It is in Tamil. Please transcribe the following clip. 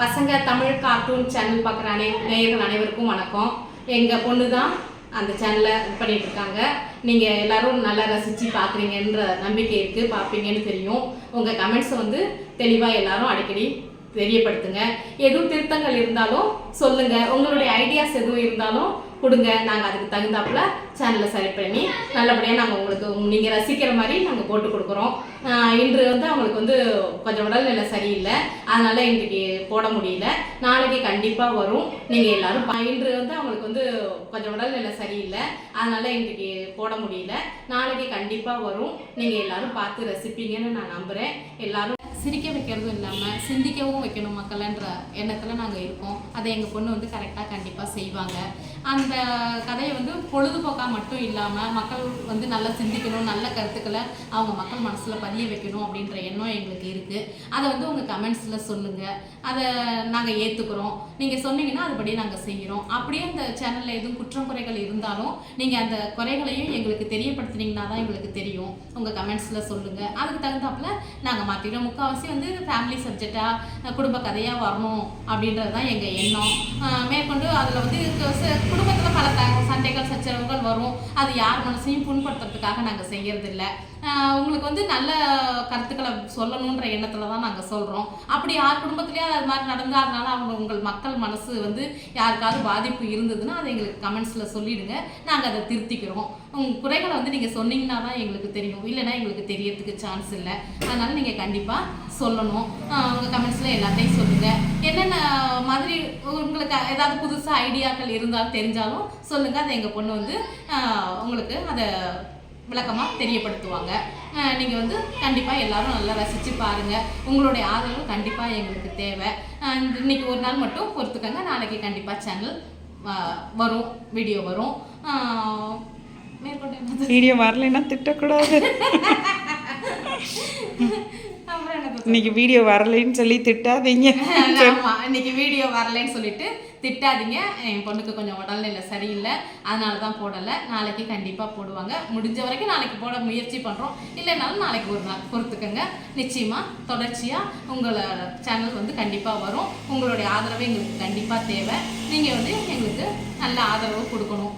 பசங்க தமிழ் கார்ட்டூன் சேனல் பார்க்குற அனை நேயர்கள் அனைவருக்கும் வணக்கம். எங்கள் பொண்ணு தான் அந்த சேனலை இது பண்ணிட்டு இருக்காங்க. நீங்கள் எல்லாரும் நல்லா ரசித்து பார்க்குறீங்கன்ற நம்பிக்கை இருக்குது பார்ப்பீங்கன்னு தெரியும். உங்கள் கமெண்ட்ஸை வந்து தெளிவாக எல்லாரும் அடிக்கடி தெரியப்படுத்துங்க. எதுவும் திருத்தங்கள் இருந்தாலும் சொல்லுங்க. உங்களுடைய ஐடியாஸ் எதுவும் இருந்தாலும் கொடுங்க. நாங்கள் அதுக்கு தகுந்தாப்புல சேனலை சரி பண்ணி நல்லபடியாக நாங்கள் உங்களுக்கு நீங்கள் ரசிக்கிற மாதிரி நாங்கள் போட்டு கொடுக்குறோம். இன்று வந்து அவங்களுக்கு வந்து கொஞ்சம் உடல்நிலை சரியில்லை. அதனால இன்றைக்கு போட முடியல. நாளைக்கு கண்டிப்பாக வரும். நீங்கள் எல்லாரும் இன்று வந்து அவங்களுக்கு வந்து கொஞ்சம் உடல்நிலை சரியில்லை. அதனால இன்றைக்கு போட முடியல. நாளைக்கு கண்டிப்பாக வரும். நீங்கள் எல்லாரும் பார்த்து ரசிப்பீங்கன்னு நான் நம்புகிறேன் எல்லாரும் சிரிக்க வைக்கிறதும் இல்லாமல் சிந்திக்கவும் வைக்கணும் மக்கள்ன்ற எண்ணத்தில் நாங்கள் இருக்கோம். அதை எங்கள் பொண்ணு வந்து கரெக்டாக கண்டிப்பாக செய்வாங்க. அந்த கதையை வந்து பொழுதுபோக்காக மட்டும் இல்லாமல் மக்கள் வந்து நல்லா சிந்திக்கணும் நல்ல கருத்துக்களை அவங்க மக்கள் மனசில் பதிய வைக்கணும் அப்படின்ற எண்ணம் எங்களுக்கு இருக்குது அதை வந்து உங்கள் கமெண்ட்ஸில் சொல்லுங்கள் அதை நாங்கள் ஏற்றுக்குறோம் நீங்கள் சொன்னீங்கன்னா அதுபடி நாங்கள் செய்கிறோம் அப்படியே அந்த சேனலில் எதுவும் குற்றம் குறைகள் இருந்தாலும் நீங்கள் அந்த குறைகளையும் எங்களுக்கு தெரியப்படுத்துனீங்கன்னா தான் எங்களுக்கு தெரியும். உங்கள் கமெண்ட்ஸில் சொல்லுங்கள் அதுக்கு தகுந்தாப்புல நாங்கள் மாற்றிக்கிறோம் முக்கால்வாசி வந்து ஃபேமிலி சப்ஜெக்டாக குடும்ப கதையாக வரணும் அப்படின்றது தான் எங்கள் எண்ணம். மேற்கொண்டு அதில் வந்து குடும்பத்தில் பல த சண்டைகள் சச்சரவுகள் வரும். அது யார் மனசையும் புண்படுத்துறதுக்காக நாங்கள் செய்யறதில்ல. உங்களுக்கு வந்து நல்ல கருத்துக்களை சொல்லணுன்ற எண்ணத்தில் தான் நாங்கள் சொல்கிறோம் அப்படி யார் குடும்பத்துலேயே அது மாதிரி நடந்தால் அதனால அவங்க உங்கள் மக்கள் மனசு வந்து யாருக்காவது பாதிப்பு இருந்ததுன்னா அதை எங்களுக்கு கமெண்ட்ஸில் சொல்லிடுங்க. நாங்கள் அதை திருத்திக்கிறோம். உங்கள் குறைகளை வந்து நீங்கள் சொன்னீங்கன்னா தான் எங்களுக்கு தெரியும். இல்லைன்னா எங்களுக்கு தெரியறதுக்கு சான்ஸ் இல்லை. அதனால் நீங்கள் கண்டிப்பாக சொல்லணும். உங்கள் கமெண்ட்ஸில் எல்லாத்தையும் சொல்லுங்கள் என்னென்ன மாதிரி உங்களுக்கு ஏதாவது புதுசாக ஐடியாக்கள் இருந்தாலும் தெரிஞ்சாலும் சொல்லுங்கள் அதை எங்கள் பொண்ணு வந்து உங்களுக்கு அதை விளக்கமாக தெரியப்படுத்துவாங்க நீங்கள் வந்து கண்டிப்பாக எல்லாரும் நல்லா ரசித்து பாருங்கள் உங்களுடைய ஆதரவு கண்டிப்பாக எங்களுக்கு தேவை இன்னைக்கு ஒரு நாள் மட்டும் பொறுத்துக்கங்க நாளைக்கு கண்டிப்பாக சேனல் வரும் வீடியோ வரும் மேற்கொண்டு? வீடியோ வரலைன்னா திட்டக்கூடாது? இன்னைக்கு வீடியோ வரலைன்னு சொல்லி திட்டாதீங்க. இன்னைக்கு வீடியோ வரலைன்னு சொல்லிட்டு திட்டாதீங்க. என் பொண்ணுக்கு கொஞ்சம் உடல்நிலை சரியில்லை. அதனால தான் போடலை. நாளைக்கு கண்டிப்பாக போடுவாங்க. முடிஞ்ச வரைக்கும் நாளைக்கு போட முயற்சி பண்ணுறோம் இல்லைனாலும் நாளைக்கு ஒரு நாள் பொறுத்துக்கோங்க. நிச்சயமாக தொடர்ச்சியாக உங்களோட சேனல் வந்து கண்டிப்பாக வரும். உங்களுடைய ஆதரவு எங்களுக்கு கண்டிப்பாக தேவை. நீங்கள் வந்து எங்களுக்கு நல்ல ஆதரவு கொடுக்கணும்.